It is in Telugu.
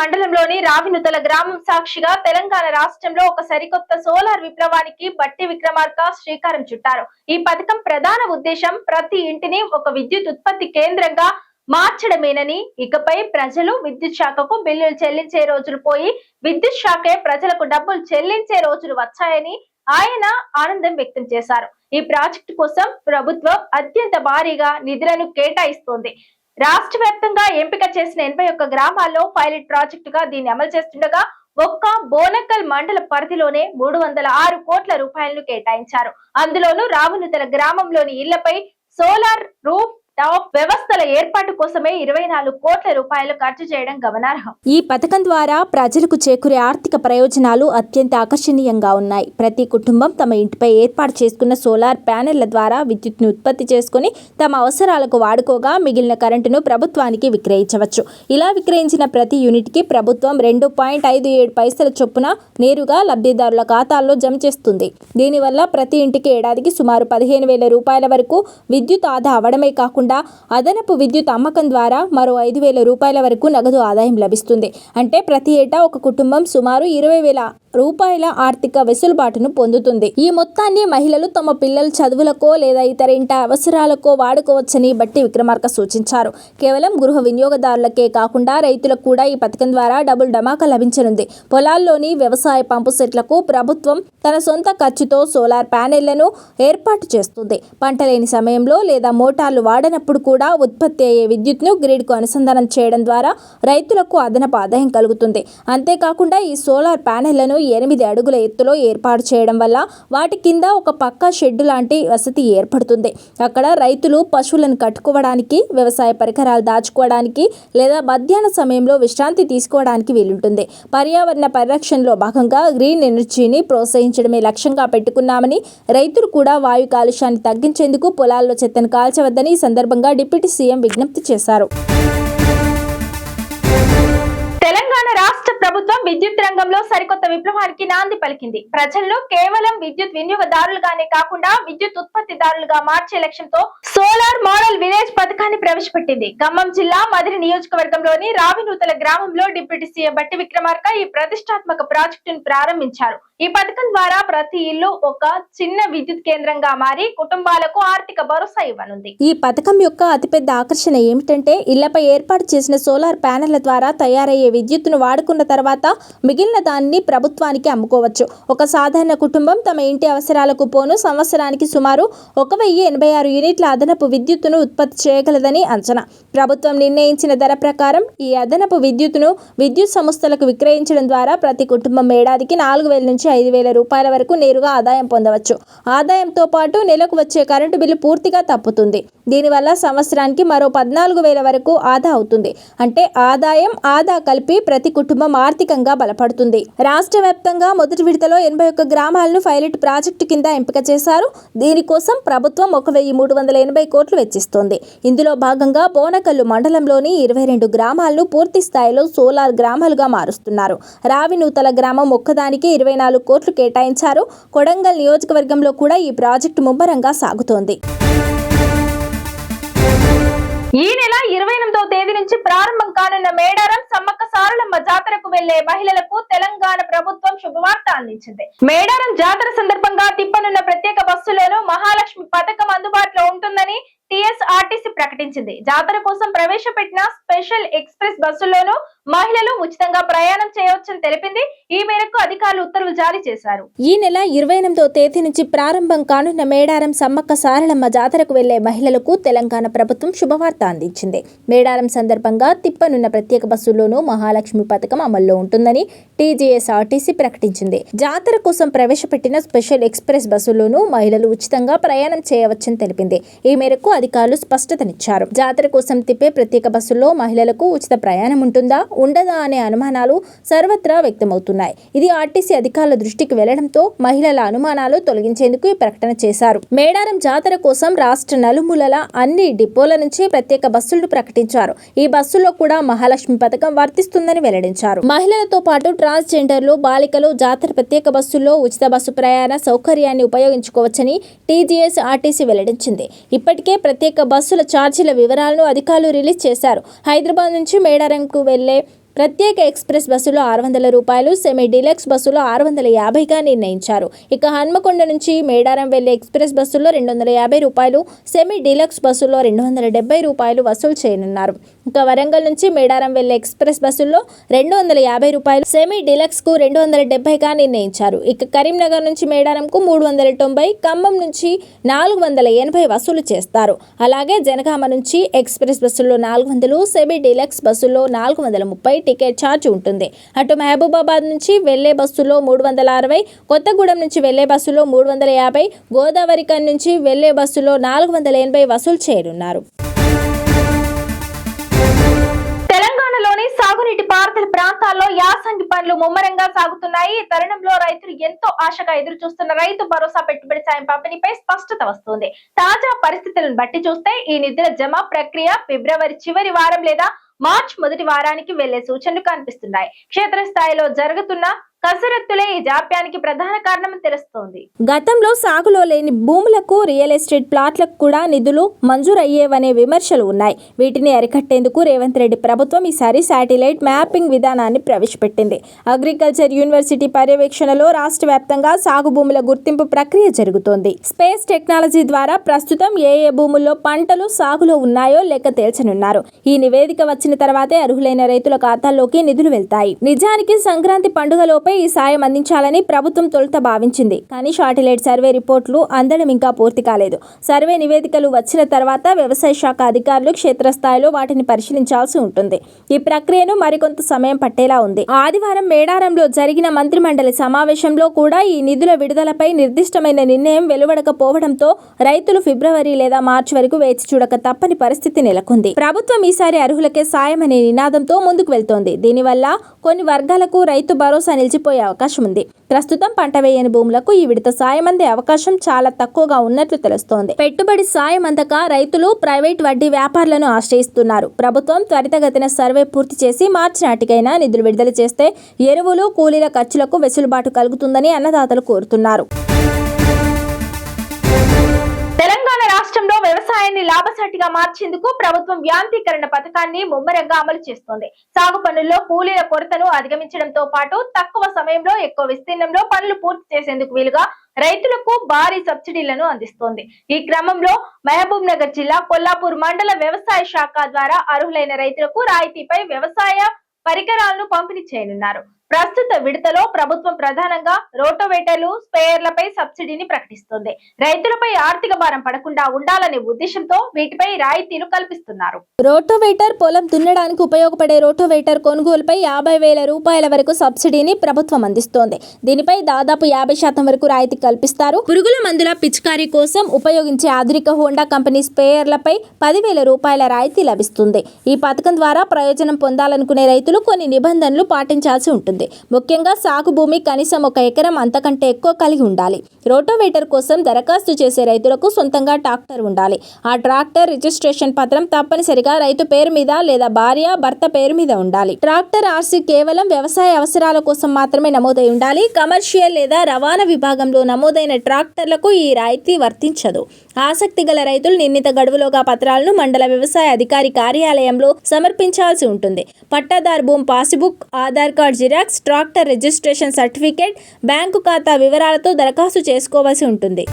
మండలంలోని రావినుతల గ్రామం సాక్షిగా తెలంగాణ రాష్ట్రంలో ఒక సరికొత్త సోలార్ విప్లవానికి బట్టి విక్రమార్క శ్రీకారం చుట్టారు. ఈ పథకం ప్రధాన ఉద్దేశం ప్రతి ఇంటిని ఒక విద్యుత్ ఉత్పత్తి కేంద్రంగా మార్చడమేనని ఇకపై ప్రజలు విద్యుత్ శాఖకు బిల్లులు చెల్లించే రోజులు పోయి విద్యుత్ శాఖే ప్రజలకు డబ్బులు చెల్లించే రోజులు వచ్చాయని ఆయన ఆనందం వ్యక్తం చేశారు. ఈ ప్రాజెక్టు కోసం ప్రభుత్వం అత్యంత భారీగా నిధులను కేటాయిస్తోంది. రాష్ట్ర వ్యాప్తంగా ఎంపిక చేసిన ఎనభై ఒక్క గ్రామాల్లో పైలట్ ప్రాజెక్టుగా దీన్ని అమలు చేస్తుండగా ఒక్క బోనకల్ మండల పరిధిలోనే మూడు వందల ఆరు కోట్ల రూపాయలను కేటాయించారు. అందులోనూ రావునుతల గ్రామంలోని ఇళ్ళపై సోలార్ రూఫ్ వ్యవస్థల ఏర్పాటు కోసమే ఇరవై నాలుగు కోట్ల రూపాయలు ఖర్చు చేయడం గమనార్హం. ఈ పథకం ద్వారా ప్రజలకు చేకూరే ఆర్థిక ప్రయోజనాలు అత్యంత ఆకర్షణీయంగా ఉన్నాయి. ప్రతి కుటుంబం తమ ఇంటిపై ఏర్పాటు చేసుకున్న సోలార్ ప్యానెళ్ళ ద్వారా విద్యుత్ను ఉత్పత్తి చేసుకుని తమ అవసరాలకు వాడుకోగా మిగిలిన కరెంటును ప్రభుత్వానికి విక్రయించవచ్చు. ఇలా విక్రయించిన ప్రతి యూనిట్కి ప్రభుత్వం రెండు పాయింట్ ఐదు ఏడు పైసల చొప్పున నేరుగా లబ్ధిదారుల ఖాతాల్లో జమ చేస్తుంది. దీనివల్ల ప్రతి ఇంటికి ఏడాదికి సుమారు పదిహేను వేల రూపాయల వరకు విద్యుత్ ఆదా అవడమే కాకుండా అదనపు విద్యుత్ అమ్మకం ద్వారా మరో ఐదు వేల రూపాయల వరకు నగదు ఆదాయం లభిస్తుంది. అంటే ప్రతి ఏటా ఒక కుటుంబం సుమారు ఇరవై వేల రూపాయల ఆర్థిక వెసులుబాటును పొందుతుంది. ఈ మొత్తాన్ని మహిళలు తమ పిల్లల చదువులకో లేదా ఇతర ఇంట అవసరాలకో వాడుకోవచ్చని బట్టి విక్రమార్క సూచించారు. కేవలం గృహ వినియోగదారులకే కాకుండా రైతులకు కూడా ఈ పథకం ద్వారా డబుల్ డమాకా లభించనుంది. పొలాల్లోని వ్యవసాయ పంపు సెట్లకు ప్రభుత్వం తన సొంత ఖర్చుతో సోలార్ ప్యానెళ్ళను ఏర్పాటు చేస్తుంది. పంట లేని సమయంలో లేదా మోటార్లు వాడనప్పుడు కూడా ఉత్పత్తి అయ్యే విద్యుత్ను గ్రిడ్కు అనుసంధానం చేయడం ద్వారా రైతులకు అదనపు ఆదాయం కలుగుతుంది. అంతేకాకుండా ఈ సోలార్ ప్యానెళ్ళను ఎనిమిది అడుగుల ఎత్తులో ఏర్పాటు చేయడం వల్ల వాటి కింద ఒక పక్క షెడ్డు లాంటి వసతి ఏర్పడుతుంది. అక్కడ రైతులు పశువులను కట్టుకోవడానికి వ్యవసాయ పరికరాలు దాచుకోవడానికి లేదా మధ్యాహ్న సమయంలో విశ్రాంతి తీసుకోవడానికి వీలుంటుంది. పర్యావరణ పరిరక్షణలో భాగంగా గ్రీన్ ఎనర్జీని ప్రోత్సహించడమే లక్ష్యంగా పెట్టుకున్నామని రైతులు కూడా వాయు కాలుష్యాన్ని తగ్గించేందుకు పొలాల్లో చెత్తను కాల్చవద్దని ఈ సందర్భంగా డిప్యూటీ సీఎం విజ్ఞప్తి చేశారు. ప్రభుత్వం విద్యుత్ రంగంలో సరికొత్త విప్లవానికి నాంది పలికింది. ప్రజలు కేవలం విద్యుత్ వినియోగదారులుగానే కాకుండా విద్యుత్ ఉత్పత్తిదారులుగా మార్చే లక్ష్యంతో సోలార్ మోడల్ విలేజ్ పథకాన్ని ప్రవేశపెట్టింది. ఖమ్మం జిల్లా మదిరి నియోజకవర్గంలోని రావినూతల గ్రామంలో డిప్యూటీ సీఎం బట్టి విక్రమార్క ఈ ప్రతిష్టాత్మక ప్రాజెక్టును ప్రారంభించారు. ఈ పథకం ద్వారా ప్రతి ఇల్లు ఒక చిన్న విద్యుత్ కేంద్రంగా మారి కుటుంబాలకు ఆర్థిక భరోసా ఇవ్వనుంది. ఈ పథకం యొక్క అతిపెద్ద ఆకర్షణ ఏమిటంటే ఇళ్ళపై ఏర్పాటు చేసిన సోలార్ ప్యానెళ్ళ ద్వారా తయారయ్యే విద్యుత్తును వాడుకున్న తర్వాత మిగిలిన దానిని ప్రభుత్వానికి అమ్ముకోవచ్చు. ఒక సాధారణ కుటుంబం తమ ఇంటి అవసరాలకు పోను సంవత్సరానికి సుమారు ఒక వెయ్యి ఎనభై ఆరు యూనిట్ల అదనపు విద్యుత్తును ఉత్పత్తి చేయగలదని అంచనా. ప్రభుత్వం నిర్ణయించిన ధర ప్రకారం ఈ అదనపు విద్యుత్తును విద్యుత్ సంస్థలకు విక్రయించడం ద్వారా ప్రతి కుటుంబం ఏడాదికి నాలుగు వేల నుంచి ఐదు వేల రూపాయల వరకు నేరుగా ఆదాయం పొందవచ్చు. ఆదాయంతో పాటు నెలకు వచ్చే కరెంటు బిల్లు పూర్తిగా తప్పుతుంది. దీనివల్ల సంవత్సరానికి మరో పద్నాలుగు వేల వరకు ఆదా అవుతుంది. అంటే ఆదాయం ఆదా కలిపి ప్రతి కుటుంబం ఆర్థికంగా బలపడుతుంది. రాష్ట్ర వ్యాప్తంగా మొదటి విడతలో ఎనభై ఒక్క గ్రామాలను పైలట్ ప్రాజెక్టు కింద ఎంపిక చేశారు. దీనికోసం ప్రభుత్వం ఒక వెయ్యి మూడు వందల ఎనభై కోట్లు వెచ్చిస్తోంది. ఇందులో భాగంగా బోనకల్లు మండలంలోని ఇరవై రెండు గ్రామాలను పూర్తి స్థాయిలో సోలార్ గ్రామాలుగా మారుస్తున్నారు. రావినూతల గ్రామం ఒక్కదానికి ఇరవై నాలుగు కోట్లు కేటాయించారు. కొడంగల్ నియోజకవర్గంలో కూడా ఈ ప్రాజెక్టు ముమ్మరంగా సాగుతోంది. ఈ నెల ఇరవై ఎనిమిదవ తేదీ నుంచి ప్రారంభం కానున్న మేడారం సమ్మక్క సారలమ్మ జాతరకు వెళ్ళే మహిళలకు తెలంగాణ ప్రభుత్వం శుభవార్త అందించింది. మేడారం జాతర సందర్భంగా తిప్పనున్న ప్రత్యేక బస్సులోనూ మహాలక్ష్మి పథకం అందుబాటులో ఉంటుందని టిఎస్ఆర్టీసీ ప్రకటించింది. జాతర కోసం ప్రవేశపెట్టిన స్పెషల్ ఎక్స్ప్రెస్ బస్సుల్లోనూ మహిళలు ఉచితంగా ప్రయాణం చేయవచ్చని తెలిపింది. ఈ మేరకు అధికారులు ఉత్తర్వులు జారీ చేశారు. ఈ నెల ఇరవై ఎనిమిదో తేదీ నుంచి ప్రారంభం కానున్న మేడారం సమ్మక్క సారలమ్మ జాతరకు వెళ్ళే మహిళలకు తెలంగాణ ప్రభుత్వం శుభవార్త అందించింది. మేడారం సందర్భంగా తిప్పనున్న ప్రత్యేక బస్సుల్లోనూ మహాలక్ష్మి పథకం అమల్లో ఉంటుందని టీజీఎస్ఆర్టీసీ ప్రకటించింది. జాతర కోసం ప్రవేశపెట్టిన స్పెషల్ ఎక్స్ప్రెస్ బస్సుల్లోనూ మహిళలు ఉచితంగా ప్రయాణం చేయవచ్చని తెలిపింది. ఈ మేరకు అధికారులు స్పష్టతనిచ్చారు. జాతర కోసం తిప్పే ప్రత్యేక బస్సుల్లో మహిళలకు ఉచిత ప్రయాణం ఉంటుందా ఉండదా అనే అనుమానాలు సర్వత్రా వ్యక్తమవుతున్నాయి. ఇది ఆర్టీసీ అధికారుల దృష్టికి వెళ్ళడంతో మహిళల అనుమానాలు తొలగించేందుకు ఈ ప్రకటన చేశారు. మేడారం జాతర కోసం రాష్ట్ర నలుమూలల అన్ని డిపోల నుంచి ప్రత్యేక బస్సులను ప్రకటించారు. ఈ బస్సుల్లో కూడా మహాలక్ష్మి పథకం వర్తిస్తుందని వెల్లడించారు. మహిళలతో పాటు ట్రాన్స్జెండర్లు బాలికలు జాతర ప్రత్యేక బస్సుల్లో ఉచిత బస్సు ప్రయాణ సౌకర్యాన్ని ఉపయోగించుకోవచ్చని టీజీఎస్ ఆర్టీసీ వెల్లడించింది. ఇప్పటికే ప్రత్యేక బస్సుల ఛార్జీల వివరాలను అధికారులు రిలీజ్ చేశారు. హైదరాబాద్ నుంచి మేడారంకు వెళ్ళే ప్రత్యేక ఎక్స్ప్రెస్ బస్సులో ఆరు వందల రూపాయలు సెమీ డీలక్స్ బస్సులో ఆరు వందల యాభైగా నిర్ణయించారు. ఇక హన్మకొండ నుంచి మేడారం వెళ్ళే ఎక్స్ప్రెస్ బస్సుల్లో రెండు వందల యాభై రూపాయలు సెమీ డీలక్స్ బస్సుల్లో రెండు వందల డెబ్బై రూపాయలు వసూలు చేయనున్నారు. ఇక వరంగల్ నుంచి మేడారం వెళ్ళే ఎక్స్ప్రెస్ బస్సుల్లో రెండు వందల యాభై రూపాయలు సెమీ డీలక్స్కు రెండు వందల డెబ్బైగా నిర్ణయించారు. ఇక కరీంనగర్ నుంచి మేడారంకు మూడు వందల తొంభై ఖమ్మం నుంచి నాలుగు వందల ఎనభై వసూలు చేస్తారు. అలాగే జనగామ నుంచి ఎక్స్ప్రెస్ బస్సుల్లో నాలుగు వందలు సెమీ డీలక్స్ బస్సుల్లో నాలుగు వందల ముప్పై టికెట్ ఛార్జ్ ఉంటుంది. అటు మహబూబాబాద్ నుంచి వెళ్ళే బస్సులో మూడు వందల అరవై కొత్తగూడెం నుంచి వెళ్ళే బస్సులో మూడు వందల యాభై గోదావరికన్ నుంచి వెళ్ళే బస్సులో నాలుగు వందల ఎనభై వసూలు చేయనున్నారు. తెలంగాణలోని సాగునీటి పారుదల ప్రాంతాల్లో యాసంగి పనులు ముమ్మరంగా సాగుతున్నాయి. ఈ తరుణంలో రైతులు ఎంతో ఆశగా ఎదురు చూస్తున్న రైతు భరోసా పెట్టుబడి సాయం పంపిణీపై స్పష్టత వస్తుంది. తాజా పరిస్థితులను బట్టి చూస్తే ఈ నిధుల జమ ప్రక్రియ ఫిబ్రవరి చివరి వారం లేదా మార్చ్ మొదటి వారానికి వెళ్ళే సూచనలు కనిపిస్తున్నాయి. క్షేత్రస్థాయిలో జరుగుతున్న కసరత్తులే ఈ జాప్యానికి ప్రధాన కారణం తెలుస్తోంది. గతంలో సాగులో లేని భూములకు రియల్ ఎస్టేట్ ప్లాట్లకు కూడా నిధులు మంజూరయ్యేవనే విమర్శలు ఉన్నాయి. వీటిని అరికట్టేందుకు రేవంత్ రెడ్డి ప్రభుత్వం ఈసారి శాటిలైట్ మ్యాపింగ్ విధానాన్ని ప్రవేశపెట్టింది. అగ్రికల్చర్ యూనివర్సిటీ పర్యవేక్షణలో రాష్ట్ర వ్యాప్తంగా సాగు భూముల గుర్తింపు ప్రక్రియ జరుగుతోంది. స్పేస్ టెక్నాలజీ ద్వారా ప్రస్తుతం ఏ ఏ భూముల్లో పంటలు సాగులో ఉన్నాయో లెక్క తేల్చనున్నారు. ఈ నివేదిక వచ్చిన తర్వాతే అర్హులైన రైతుల ఖాతాల్లోకి నిధులు వెళ్తాయి. నిజానికి సంక్రాంతి పండుగలోపే ఈ సాయం అందించాలని ప్రభుత్వం తొలుత భావించింది. కానీ షాటిలైట్ సర్వే రిపోర్టులు అందడం ఇంకా పూర్తి కాలేదు. సర్వే నివేదికలు వచ్చిన తర్వాత వ్యవసాయ శాఖ అధికారులు క్షేత్రస్థాయిలో వాటిని పరిశీలించాల్సి ఉంటుంది. ఈ ప్రక్రియను మరికొంత సమయం పట్టేలా ఉంది. ఆదివారం మేడారంలో జరిగిన మంత్రిమండలి సమావేశంలో కూడా ఈ నిధుల విడుదలపై నిర్దిష్టమైన నిర్ణయం వెలువడకపోవడంతో రైతులు ఫిబ్రవరి లేదా మార్చి వరకు వేచి చూడక తప్పని పరిస్థితి నెలకొంది. ప్రభుత్వం ఈసారి అర్హులకే సాయం అనే నినాదంతో ముందుకు వెళ్తోంది. దీనివల్ల కొన్ని వర్గాలకు రైతు భరోసా నిలిచి నిలిచిపోయే అవకాశం ఉంది. ప్రస్తుతం పంట వేయని భూములకు ఈ విడత సాయం అందే అవకాశం చాలా తక్కువగా ఉన్నట్లు తెలుస్తోంది. పెట్టుబడి సాయం అందక రైతులు ప్రైవేట్ వడ్డీ వ్యాపారులను ఆశ్రయిస్తున్నారు. ప్రభుత్వం త్వరితగతిన సర్వే పూర్తి చేసి మార్చి నాటికైనా నిధులు విడుదల చేస్తే ఎరువులు కూలీల ఖర్చులకు వెసులుబాటు కలుగుతుందని అన్నదాతలు కోరుతున్నారు. వ్యవసాయాన్ని లాభసాటిగా మార్చేందుకు ప్రభుత్వం యాంత్రీకరణ పథకాన్ని ముమ్మరంగా అమలు చేస్తోంది. సాగు పనుల్లో కూలీల కొరతను అధిగమించడంతో పాటు తక్కువ సమయంలో ఎక్కువ విస్తీర్ణంలో పనులు పూర్తి చేసేందుకు వీలుగా రైతులకు భారీ సబ్సిడీలను అందిస్తోంది. ఈ క్రమంలో మహబూబ్ నగర్ జిల్లా కొల్లాపూర్ మండల వ్యవసాయ శాఖ ద్వారా అర్హులైన రైతులకు రాయితీపై వ్యవసాయ పరికరాలను పంపిణీ చేయనున్నారు. ప్రస్తుత విడతలో ప్రభుత్వం ప్రధానంగా రోటోవేటర్లు స్పేయర్లపై సబ్సిడీని ప్రకటిస్తోంది. రైతులపై ఆర్థిక భారం పడకుండా ఉండాలనే ఉద్దేశంతో వీటిపై రాయితీలు కల్పిస్తున్నారు. రోటోవేటర్ పొలం దున్నడానికి ఉపయోగపడే రోటోవేటర్ కొనుగోలుపై యాభై వేల రూపాయల వరకు సబ్సిడీని ప్రభుత్వం అందిస్తోంది. దీనిపై దాదాపు యాభై శాతం వరకు రాయితీ కల్పిస్తారు. పురుగుల మందుల పిచికారీ కోసం ఉపయోగించే ఆధునిక హోండా కంపెనీ స్పేయర్లపై పదివేల రూపాయల రాయితీ లభిస్తుంది. ఈ పథకం ద్వారా ప్రయోజనం పొందాలనుకునే రైతులు కొన్ని నిబంధనలు పాటించాల్సి ఉంటుంది. ముఖ్యంగా సాగు భూమి కనీసం ఒక ఎకరం అంతకంటే ఎక్కువ కలిగి ఉండాలి. రోటోవేటర్ కోసం దరఖాస్తు చేసే రైతులకు సొంతంగా ట్రాక్టర్ ఉండాలి. ఆ ట్రాక్టర్ రిజిస్ట్రేషన్ పత్రం తప్పనిసరిగా రైతు పేరు మీద లేదా భార్య భర్త పేరు మీద ఉండాలి. ట్రాక్టర్ ఆర్సీ కేవలం వ్యవసాయ అవసరాల కోసం మాత్రమే నమోదై ఉండాలి. కమర్షియల్ లేదా రవాణా విభాగంలో నమోదైన ట్రాక్టర్లకు ఈ రాయితీ వర్తించదు. ఆసక్తి గల రైతులు నిర్ణీత గడువులోగా పత్రాలను మండల వ్యవసాయ అధికారి కార్యాలయంలో సమర్పించాల్సి ఉంటుంది. పట్టాదారు భూమి passbook Aadhaar card xerox tractor registration certificate bank ఖాతా వివరాలతో దరఖాస్తు చేసుకోవాల్సి ఉంటుంది.